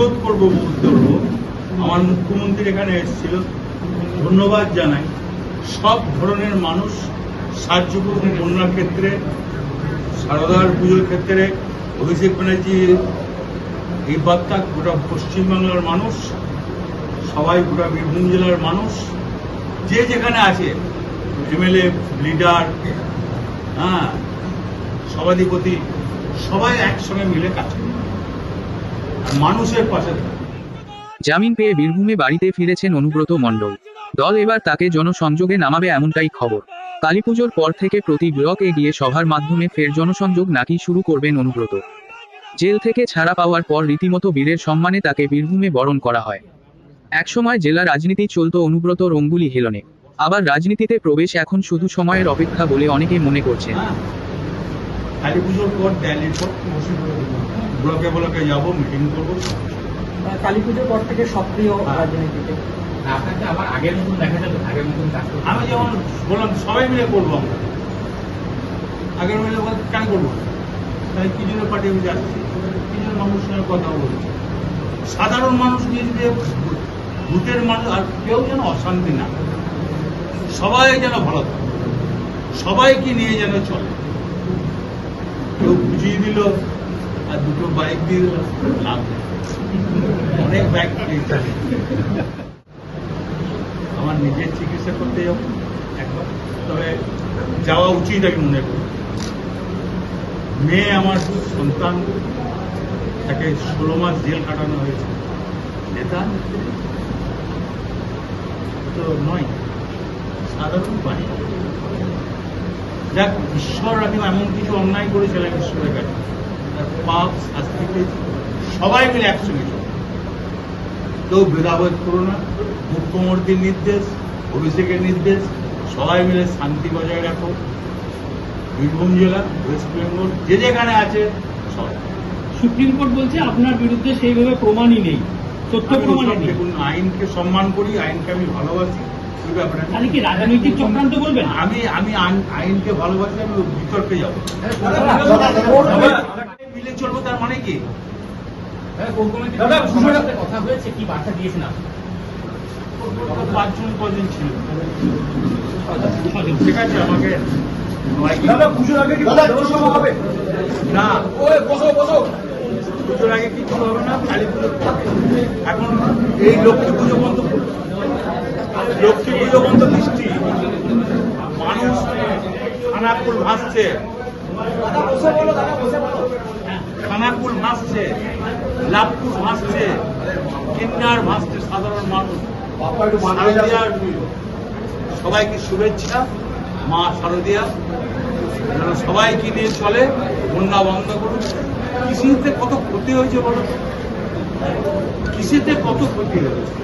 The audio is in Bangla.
অনুরোধ করব হলো আমার মুখ্যমন্ত্রী এখানে এসেছিল। ধন্যবাদ জানাই। সব ধরনের মানুষ সাহায্য করুন বন্যার ক্ষেত্রে, সারদার পুজোর ক্ষেত্রে, অভিষেক ব্যানার্জি এই বার্তা গোটা পশ্চিমবাংলার মানুষ, সবাই গোটা বীরভূম জেলার মানুষ, যে যেখানে আছে, এমএলএ, লিডার হ্যাঁ সভাধিপতি, সবাই একসঙ্গে মিলে কাজ করে মানুষের পাশে জামিন পেয়ে বীরভূমে বাড়িতে ফিরেছেন অনুব্রত মণ্ডল। দল এবার তাকে জনসংযোগে নামাবে এমনটাই খবর। কালীপুজোর পর থেকে প্রতি ব্লকে গিয়ে সভার মাধ্যমে ফের জনসংযোগ নাকি শুরু করবেন অনুব্রত। জেল থেকে ছাড়া পাওয়ার পর রীতিমতো বীরের সম্মানে তাকে বীরভূমে বরণ করা হয়। একসময় জেলা রাজনীতি চলত অনুব্রত রঙ্গুলি হেলনে। আবার রাজনীতিতে প্রবেশ এখন শুধু সময়ের অপেক্ষা বলে অনেকে মনে করছেন। কালী পুজোর পর দিল্লির পর ব্লকে ব্লকে যাব মিটিং করব। কালী পুজোর পর থেকে সক্রিয় হ্যাঁ। রাজনীতিতে। আপনাকে আবার আগের মতন দেখা যাবে আগের মতন কাজ আমি যেমন বললাম সবাই মিলে করব আমরা। আগের মিলে বল- কেন করব? তাহলে কি জন্য পার্টি আমি যাচ্ছি। কি জন্য মানুষের সঙ্গে কথা বলছি। সাধারণ মানুষ নিয়ে যে ভূতের মানুষ আর কেউ যেন অশান্তি না সবাই যেন ভালো থাকে। সবাইকে নিয়ে যেন চলে। কেউ বুঝিয়ে দিল আর দুটো বাইক দিয়ে দিল। লাভ অনেক বাইক আমার নিজের চিকিৎসা করতে যাব। একবার। তবে যাওয়া উচিত আমি মনে করি। মেয়ে আমার সন্তান। তাকে ষোলো মাস জেল কাটানো হয়েছে। নেতা? তো নয়। সাধারণ পানি যাক ঈশ্বর আমি এমন কিছু অন্যায় করেছিলাম ঈশ্বরের কাছে তার পাপ শাস্তি পেয়েছি। সবাই মিলে একসঙ্গে চলো। কেউ ভেদাভেদ করো না। মুখ্যমন্ত্রীর নির্দেশ অভিষেকের নির্দেশ সবাই মিলে শান্তি বজায় রাখো। বীরভূম জেলা ওয়েস্ট বেঙ্গল যে যেখানে আছে সব সুপ্রিম কোর্ট বলছে আপনার বিরুদ্ধে সেইভাবে প্রমাণই নেই তথ্য নেই। দেখুন আইনকে সম্মান করি আইনকে আমি ভালোবাসি। আমি- তাহলে কি রাজনৈতিক চক্রান্ত বলবেন আমি আমি আইনকে ভালোবাসি আমি বিতর্কে যাব। মিলে চলবো তার মানে কি? কোর কমিটির সবার সাথে কথা হয়েছে কি বার্তা দিয়েছেন আপনি? পাঁচজন কজন ছিল। ঠিক আছে আমাকে সবাইকে- না। পুজোর আগে কিছু হবে না? কালী পুজো এখন এই লক্ষ্মী পুজো বন্ধ লক্ষ্মী দৃষ্টি। মানুষ খানাকুল ভাসছে। খানাকুল ভাসছে, লাভপুর ভাসছে, কিন্নার ভাসছে সাধারণ মানুষ। সবাইকে শুভেচ্ছা, মা শারদিয়া। যেন সবাইকে নিয়ে চলে? বন্যা বন্ধ করুন। কৃষিতে কত ক্ষতি হয়েছে বলো কৃষিতে কত ক্ষতি হয়েছে?